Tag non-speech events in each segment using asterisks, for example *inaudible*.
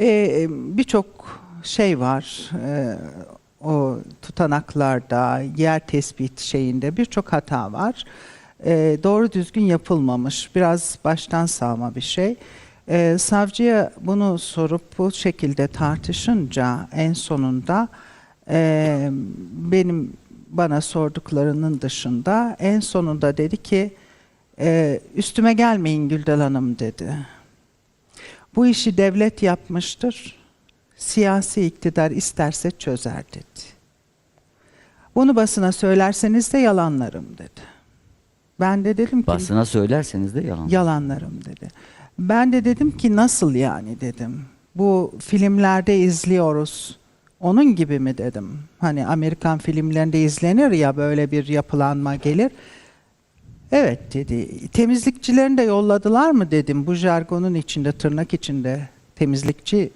E, Birçok şey var. E, o tutanaklarda, yer tespit şeyinde birçok hata var. E, doğru düzgün yapılmamış. Biraz baştan sağma bir şey. E, savcıya bunu sorup bu şekilde tartışınca en sonunda e, benim bana sorduklarının dışında en sonunda dedi ki e, üstüme gelmeyin Güldal Hanım dedi. Bu işi devlet yapmıştır. Siyasi iktidar isterse çözer dedi. Bunu basına söylerseniz de yalanlarım dedi. Ben de dedim ki Basına söylerseniz de yalan. yalanlarım dedi. Ben de dedim ki nasıl yani dedim. Bu filmlerde izliyoruz. Onun gibi mi dedim. Hani Amerikan filmlerinde izlenir ya böyle bir yapılanma gelir. Evet dedi. Temizlikçilerini de yolladılar mı dedim. Bu jargonun içinde tırnak içinde temizlikçi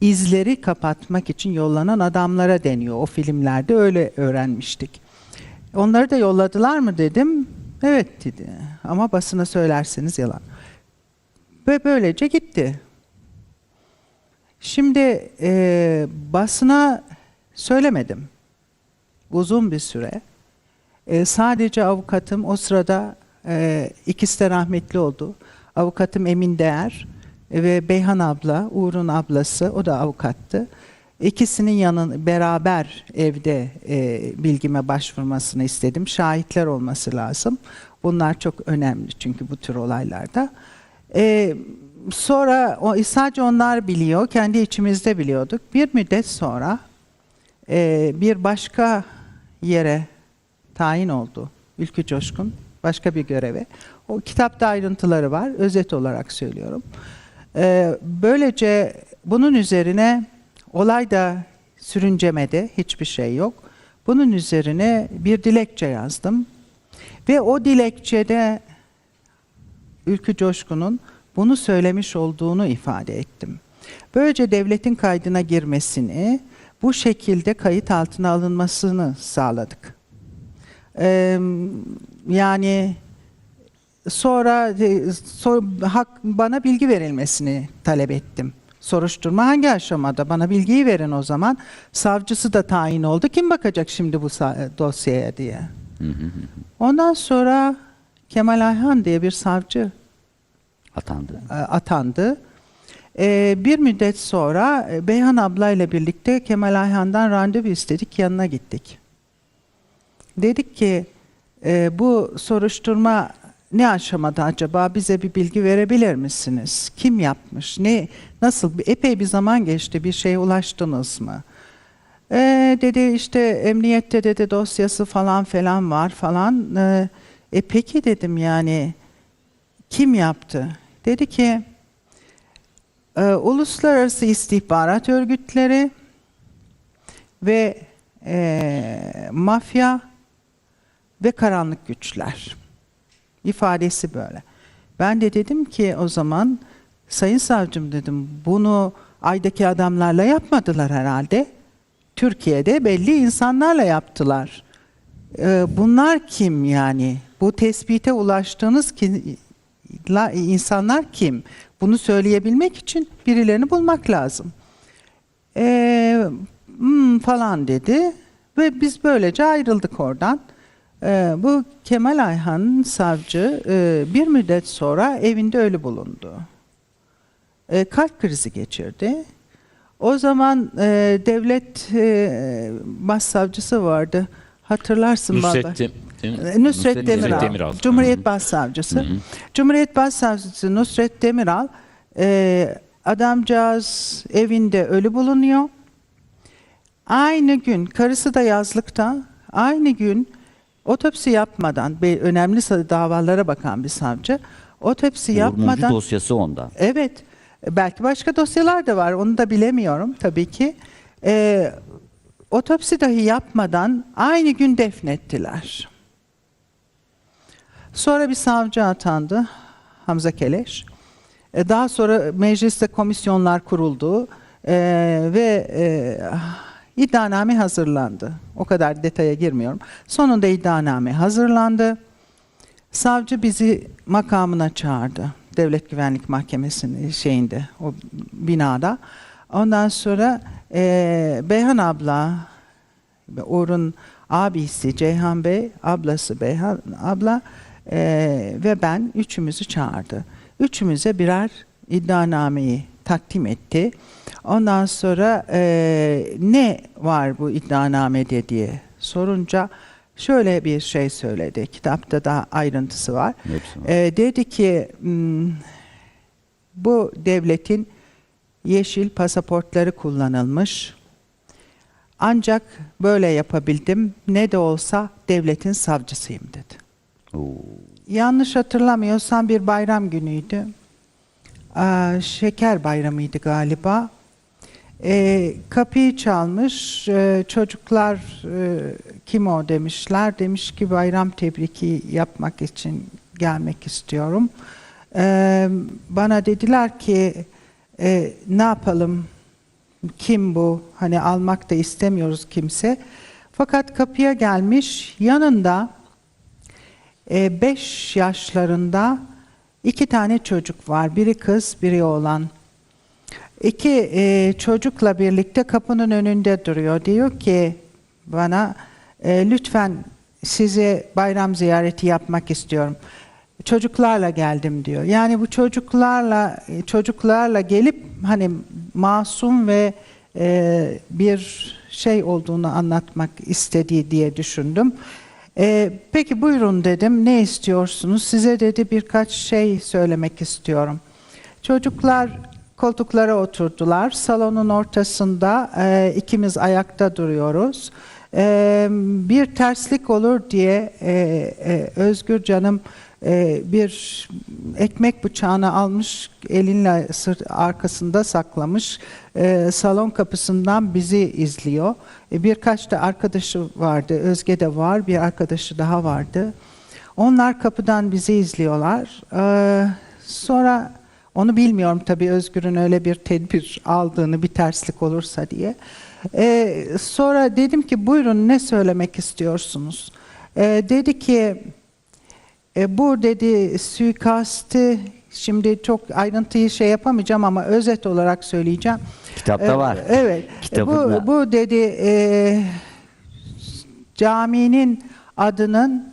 izleri kapatmak için yollanan adamlara deniyor. O filmlerde öyle öğrenmiştik. Onları da yolladılar mı dedim. Evet dedi. Ama basına söylerseniz yalan. Ve böylece gitti. Şimdi e, basına söylemedim. Uzun bir süre. E, sadece avukatım o sırada e, ikisi de rahmetli oldu. Avukatım Emin Değer ve Beyhan abla, Uğur'un ablası, o da avukattı. İkisinin yanın beraber evde e, bilgime başvurmasını istedim. Şahitler olması lazım. Bunlar çok önemli çünkü bu tür olaylarda. E, sonra o, sadece onlar biliyor, kendi içimizde biliyorduk. Bir müddet sonra e, bir başka yere tayin oldu Ülkü Coşkun başka bir göreve. O kitapta ayrıntıları var. Özet olarak söylüyorum. Ee, böylece bunun üzerine olay da sürüncemede hiçbir şey yok. Bunun üzerine bir dilekçe yazdım. Ve o dilekçede Ülkü Coşkun'un bunu söylemiş olduğunu ifade ettim. Böylece devletin kaydına girmesini, bu şekilde kayıt altına alınmasını sağladık. Ee, yani sonra, e, sor, hak, bana bilgi verilmesini talep ettim. Soruşturma hangi aşamada? Bana bilgiyi verin o zaman. Savcısı da tayin oldu. Kim bakacak şimdi bu dosyaya diye. Ondan sonra Kemal Ayhan diye bir savcı Atandı. e, atandı. E, bir müddet sonra e, Beyhan ablayla birlikte Kemal Ayhan'dan randevu istedik, yanına gittik. Dedik ki e, bu soruşturma ne aşamada acaba bize bir bilgi verebilir misiniz? Kim yapmış? Ne nasıl? Epey bir zaman geçti. Bir şeye ulaştınız mı? E, dedi işte emniyette dedi dosyası falan falan var falan. E, e peki dedim yani kim yaptı? Dedi ki e, uluslararası istihbarat örgütleri ve e, mafya ve karanlık güçler ifadesi böyle. Ben de dedim ki o zaman sayın savcım dedim bunu aydaki adamlarla yapmadılar herhalde. Türkiye'de belli insanlarla yaptılar. Ee, bunlar kim yani? Bu tespite ulaştığınız ki, la- insanlar kim? Bunu söyleyebilmek için birilerini bulmak lazım. Ee, "Hmm," falan dedi ve biz böylece ayrıldık oradan. Ee, bu Kemal Ayhan savcı e, bir müddet sonra evinde ölü bulundu. E, kalp krizi geçirdi. O zaman e, devlet e, başsavcısı vardı. Hatırlarsın. Nusret, E, Nusret, Demiral. Demiral. Cumhuriyet Başsavcısı. Cumhuriyet Başsavcısı Nusret Demiral e, adamcağız evinde ölü bulunuyor. Aynı gün karısı da yazlıkta aynı gün otopsi yapmadan be- önemli davalara bakan bir savcı otopsi yapmadan dosyası onda. Evet. Belki başka dosyalar da var. Onu da bilemiyorum tabii ki. Ee, otopsi dahi yapmadan aynı gün defnettiler. Sonra bir savcı atandı. Hamza Keleş. Ee, daha sonra mecliste komisyonlar kuruldu. Ee, ve e, iddianame hazırlandı. O kadar detaya girmiyorum. Sonunda iddianame hazırlandı. Savcı bizi makamına çağırdı. Devlet Güvenlik Mahkemesi'nin şeyinde, o binada. Ondan sonra e, Beyhan abla, Uğur'un abisi Ceyhan Bey, ablası Beyhan abla e, ve ben üçümüzü çağırdı. Üçümüze birer iddianameyi takdim etti. Ondan sonra e, ne var bu iddianamede diye sorunca şöyle bir şey söyledi. Kitapta da ayrıntısı var. E, dedi ki "Hmm, bu devletin yeşil pasaportları kullanılmış. Ancak böyle yapabildim. Ne de olsa devletin savcısıyım dedi. Oo. Yanlış hatırlamıyorsam bir bayram günüydü. Şeker bayramıydı galiba. Ee, kapıyı çalmış. Ee, çocuklar e, kim o demişler. Demiş ki bayram tebriki yapmak için gelmek istiyorum. Ee, bana dediler ki e, ne yapalım? Kim bu? Hani almak da istemiyoruz kimse. Fakat kapıya gelmiş. Yanında 5 yaşlarında iki tane çocuk var. Biri kız, biri oğlan. İki e, çocukla birlikte kapının önünde duruyor. Diyor ki bana e, lütfen size bayram ziyareti yapmak istiyorum. Çocuklarla geldim diyor. Yani bu çocuklarla e, çocuklarla gelip hani masum ve e, bir şey olduğunu anlatmak istediği diye düşündüm. E, peki buyurun dedim. Ne istiyorsunuz? Size dedi birkaç şey söylemek istiyorum. Çocuklar koltuklara oturdular. Salonun ortasında e, ikimiz ayakta duruyoruz. E, bir terslik olur diye e, e, Özgür canım e, bir ekmek bıçağını almış elinle sırt arkasında saklamış e, salon kapısından bizi izliyor. E, birkaç da arkadaşı vardı. Özge de var. Bir arkadaşı daha vardı. Onlar kapıdan bizi izliyorlar. Sonra onu bilmiyorum tabii Özgür'ün öyle bir tedbir aldığını bir terslik olursa diye. Sonra dedim ki buyurun ne söylemek istiyorsunuz? Dedi ki e, bu dedi suikastı şimdi çok ayrıntıyı şey yapamayacağım ama özet olarak söyleyeceğim. Kitapta E, var. Evet. Kitabında. Bu, bu dedi e, caminin adının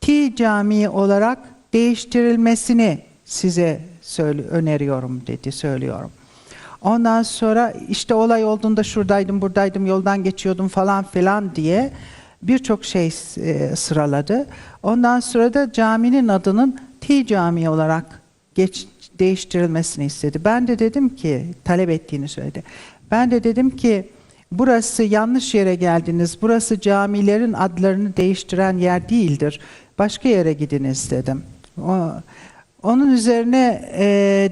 T Camii olarak değiştirilmesini size söyle, öneriyorum dedi, söylüyorum. Ondan sonra işte olay olduğunda şuradaydım, buradaydım, yoldan geçiyordum falan filan diye birçok şey e, sıraladı. Ondan sonra da caminin adının T Camii olarak geç, değiştirilmesini istedi. Ben de dedim ki, talep ettiğini söyledi. Ben de dedim ki, burası yanlış yere geldiniz, burası camilerin adlarını değiştiren yer değildir. Başka yere gidiniz dedim. O, onun üzerine e,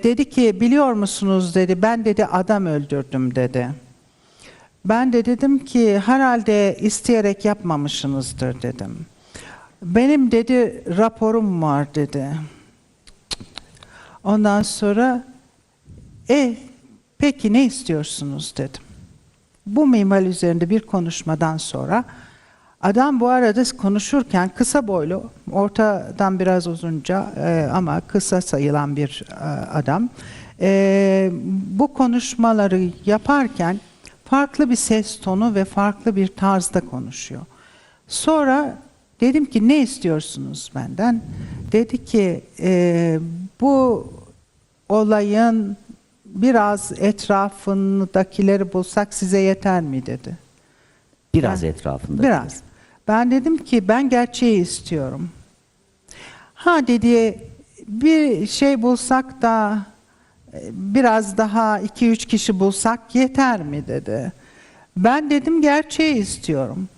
dedi ki, biliyor musunuz dedi, ben dedi adam öldürdüm dedi. Ben de dedim ki herhalde isteyerek yapmamışsınızdır dedim. Benim dedi raporum var dedi. Ondan sonra e peki ne istiyorsunuz dedim. Bu mimal üzerinde bir konuşmadan sonra adam bu arada konuşurken kısa boylu, ortadan biraz uzunca e, ama kısa sayılan bir e, adam. E, bu konuşmaları yaparken farklı bir ses tonu ve farklı bir tarzda konuşuyor. Sonra dedim ki ne istiyorsunuz benden? Dedi ki e, bu olayın biraz etrafındakileri bulsak size yeter mi dedi. Biraz Ben- etrafında. Biraz. Ben dedim ki ben gerçeği istiyorum. Ha dedi bir şey bulsak da biraz daha iki üç kişi bulsak yeter mi dedi. Ben dedim gerçeği istiyorum.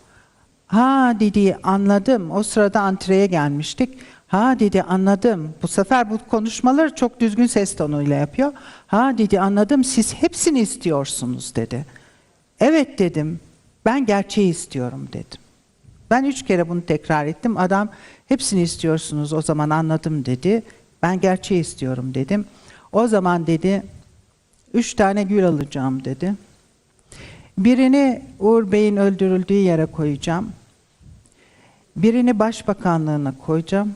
Ha dedi anladım. O sırada antreye gelmiştik. Ha dedi anladım. Bu sefer bu konuşmaları çok düzgün ses tonuyla yapıyor. Ha dedi anladım siz hepsini istiyorsunuz dedi. Evet dedim. Ben gerçeği istiyorum dedim. Ben üç kere bunu tekrar ettim. Adam hepsini istiyorsunuz o zaman anladım dedi. Ben gerçeği istiyorum dedim. O zaman dedi üç tane gül alacağım dedi. Birini Uğur Bey'in öldürüldüğü yere koyacağım. Birini başbakanlığına koyacağım.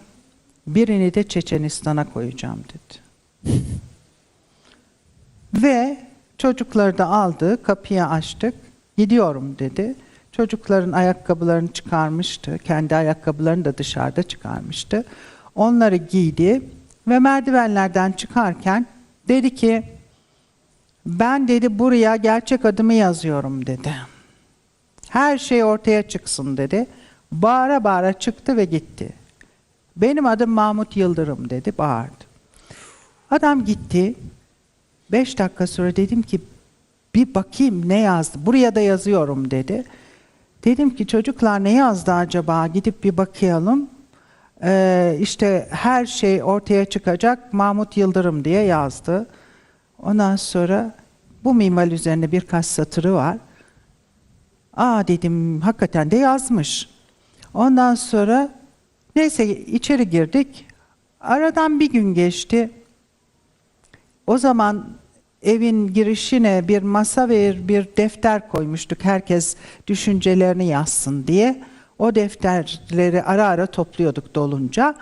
Birini de Çeçenistan'a koyacağım dedi. *laughs* Ve çocukları da aldı, kapıyı açtık. Gidiyorum dedi. Çocukların ayakkabılarını çıkarmıştı. Kendi ayakkabılarını da dışarıda çıkarmıştı. Onları giydi ve merdivenlerden çıkarken dedi ki ben dedi buraya gerçek adımı yazıyorum dedi. Her şey ortaya çıksın dedi. Bağıra bağıra çıktı ve gitti. Benim adım Mahmut Yıldırım dedi, bağırdı. Adam gitti. Beş dakika sonra dedim ki bir bakayım ne yazdı. Buraya da yazıyorum dedi. Dedim ki çocuklar ne yazdı acaba? Gidip bir bakayalım. Ee, işte her şey ortaya çıkacak. Mahmut Yıldırım diye yazdı. Ondan sonra bu mimal üzerine birkaç satırı var. Aa dedim hakikaten de yazmış. Ondan sonra neyse içeri girdik. Aradan bir gün geçti. O zaman evin girişine bir masa ve bir defter koymuştuk. Herkes düşüncelerini yazsın diye. O defterleri ara ara topluyorduk dolunca.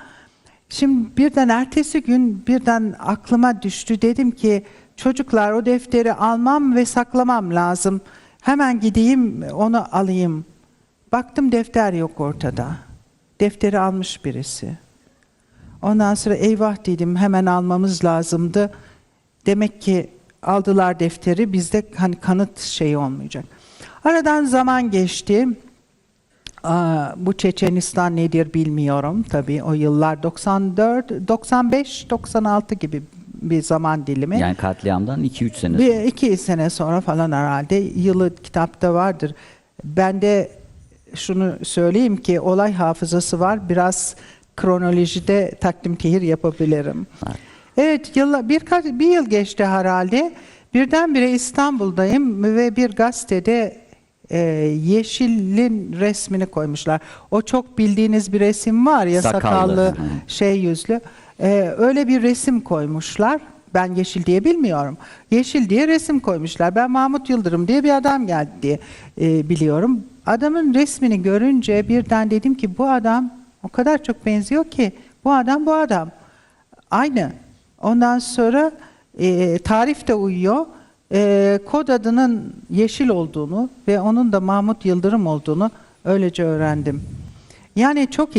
Şimdi birden ertesi gün birden aklıma düştü. Dedim ki çocuklar o defteri almam ve saklamam lazım. Hemen gideyim onu alayım. Baktım defter yok ortada. Defteri almış birisi. Ondan sonra eyvah dedim hemen almamız lazımdı. Demek ki aldılar defteri bizde hani kanıt şeyi olmayacak. Aradan zaman geçti. Aa, bu Çeçenistan nedir bilmiyorum tabii o yıllar 94, 95, 96 gibi bir zaman dilimi. Yani katliamdan 2-3 sene Bir sonra. iki sene sonra falan herhalde yılı kitapta vardır. Ben de şunu söyleyeyim ki olay hafızası var. Biraz kronolojide takdim tehir yapabilirim. Var. Evet yılla, birkaç, bir yıl geçti herhalde. Birdenbire İstanbul'dayım ve bir gazetede e, Yeşil'in resmini koymuşlar. O çok bildiğiniz bir resim var ya Sakallı. sakallı, şey yüzlü. Ee, öyle bir resim koymuşlar. Ben Yeşil diye bilmiyorum. Yeşil diye resim koymuşlar. Ben Mahmut Yıldırım diye bir adam geldi diye e, biliyorum. Adamın resmini görünce birden dedim ki bu adam o kadar çok benziyor ki bu adam bu adam. Aynı. Ondan sonra e, tarif de uyuyor. E, kod adının Yeşil olduğunu ve onun da Mahmut Yıldırım olduğunu öylece öğrendim. Yani çok